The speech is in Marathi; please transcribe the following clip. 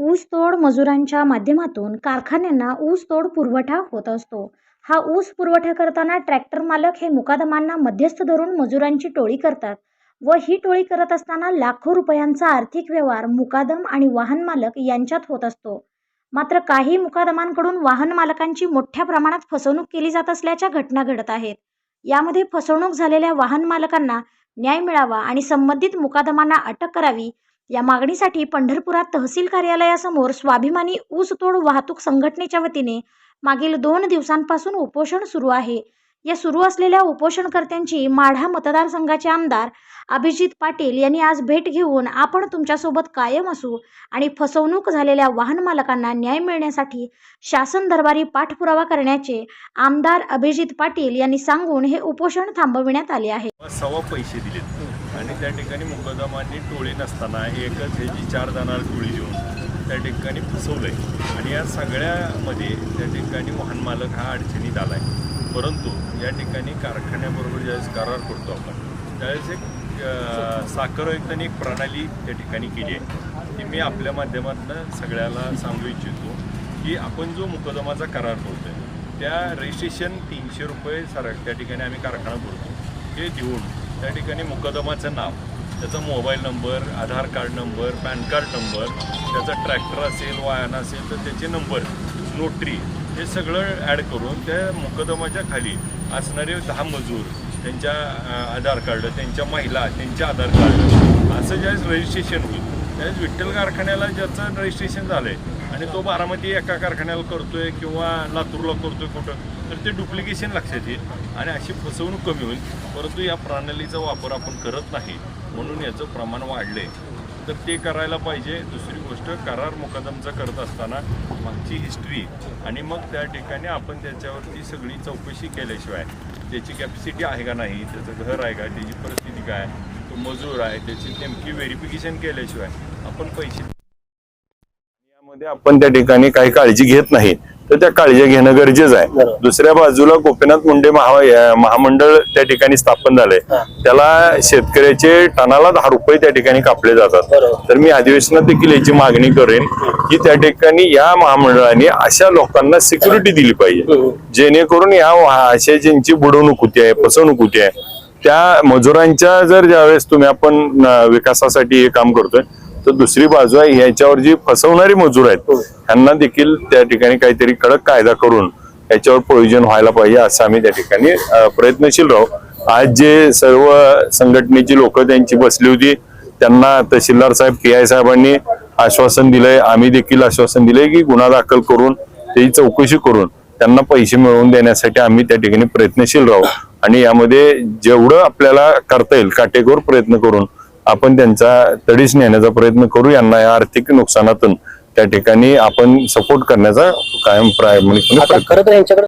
ऊसतोड मजुरांच्या माध्यमातून कारखान्यांना ऊसतोड पुरवठा होत असतो. हा ऊस पुरवठा करताना ट्रॅक्टर मालक हे मुकादमांना मध्यस्थ धरून मजुरांची टोळी करतात व ही टोळी करत असताना लाखो रुपयांचा आर्थिक व्यवहार मुकादम आणि वाहन मालक यांच्यात होत असतो. मात्र काही मुकादमांकडून वाहन मालकांची मोठ्या प्रमाणात फसवणूक केली जात असल्याच्या घटना घडत आहेत. यामध्ये फसवणूक झालेल्या वाहन मालकांना न्याय मिळावा आणि संबंधित मुकादमांना अटक करावी या मागणीसाठी पंढरपुरात तहसील कार्यालयासमोर स्वाभिमानी ऊसतोड वाहतूक संघटनेच्या वतीने मागील दोन दिवसांपासून उपोषण सुरू आहे. या सुरू असलेल्या उपोषणकर्त्यांची माढा मतदारसंघाचे आमदार अभिजित पाटील यांनी आज भेट घेऊन आपण तुमच्यासोबत कायम असू आणि फसवणूक झालेल्या वाहन मालकांना न्याय मिळण्यासाठी शासन दरबारी पाठपुरावा करण्याचे आमदार अभिजित पाटील यांनी सांगून हे उपोषण थांबविण्यात आले आहे. सव्वा पैसे दिले आणि त्या ठिकाणी मुकदमांनी टोळी नसताना एकच ह्याची चार जणांना टोळी देऊन त्या ठिकाणी फसवलंय. आणि या सगळ्यामध्ये त्या ठिकाणी वाहन मालक हा अडचणीत आला आहे परंतु या ठिकाणी कारखान्याबरोबर ज्यावेळेस करार करतो आपण त्यावेळेस एक अं, साखर आयुक्तांनी एक प्रणाली त्या ठिकाणी केली आहे ती मी आपल्या माध्यमातून सगळ्याला सांगू इच्छितो की आपण जो मुकदमाचा करार करतोय त्या रजिस्ट्रेशन तीनशे रुपये सर त्या ठिकाणी आम्ही कारखाना करतो हे देऊन त्या ठिकाणी मुकदमाचं नाव त्याचा mobile number Aadhaar card number PAN card number त्याचा ट्रॅक्टर असेल वाहन असेल तर त्याचे नंबर नोटरी हे सगळं ॲड करून त्या मुकदमाच्या खाली असणारे दहा मजूर त्यांच्या आधार कार्ड त्यांच्या महिला त्यांचे आधार कार्ड असं ज्यावेळेस रजिस्ट्रेशन होईल त्यावेळेस विठ्ठल कारखान्याला ज्याचं रजिस्ट्रेशन झालं आहे आणि तो बारामती एका कारखान्याला करतो आहे किंवा लातूरला करतो आहे कुठं तर ते डुप्लिकेशन लक्षात येईल आणि अशी फसवणूक कमी होईल. परंतु या प्रणालीचा वापर आपण करत नाही म्हणून याचं प्रमाण वाढले. तर ते करायला पाहिजे. दुसरी गोष्ट करार मुकदमचा करत असताना मागची हिस्ट्री आणि मग त्या ठिकाणी आपण त्याच्यावरती सगळी चौकशी केल्याशिवाय त्याची कॅपॅसिटी आहे का नाही त्याचं घर आहे का त्याची परिस्थिती काय तो मजूर आहे त्याची नेमकी व्हेरिफिकेशन केल्याशिवाय आपण पैसे यामध्ये आपण त्या ठिकाणी काही काळजी घेत नाही. तर त्या काळजी घेणं गरजेचं आहे. दुसऱ्या बाजूला गोपीनाथ मुंडे महा महामंडळ त्या ठिकाणी स्थापन झालंय. त्याला शेतकऱ्याचे टनाला दहा रुपये त्या ठिकाणी कापले जातात. तर मी अधिवेशनात देखील याची मागणी करेन की त्या ठिकाणी या महामंडळाने अशा लोकांना सिक्युरिटी दिली पाहिजे. जेणेकरून या अशा ज्यांची बुडवणूक होती आहे फसवणूक होती आहे त्या मजुरांच्या जर ज्यावेळेस तुम्ही आपण विकासासाठी हे काम करतोय तर दुसरी बाजू आहे ह्याच्यावर जी फसवणारी मजूर आहेत त्यांना देखील त्या ठिकाणी काहीतरी कडक कायदा करून याच्यावर प्रयोजन व्हायला पाहिजे असं आम्ही त्या ठिकाणी प्रयत्नशील राहू. आज जे सर्व संघटनेची लोक त्यांची बसली होती त्यांना तहसीलदार साहेब पी आय साहेबांनी आश्वासन दिलंय आम्ही देखील आश्वासन दिलंय की गुन्हा दाखल करून त्याची चौकशी करून त्यांना पैसे मिळवून देण्यासाठी आम्ही त्या ठिकाणी प्रयत्नशील राहू. आणि यामध्ये जेवढं आपल्याला करता येईल काटेकोर प्रयत्न करून आपण त्यांचा तडीस नेण्याचा प्रयत्न करू यांना या आर्थिक नुकसानातून. त्या ठिकाणी आपण सपोर्ट करण्याचा कायम प्रामाणिकपणे म्हणजे खरं तर यांच्याकडे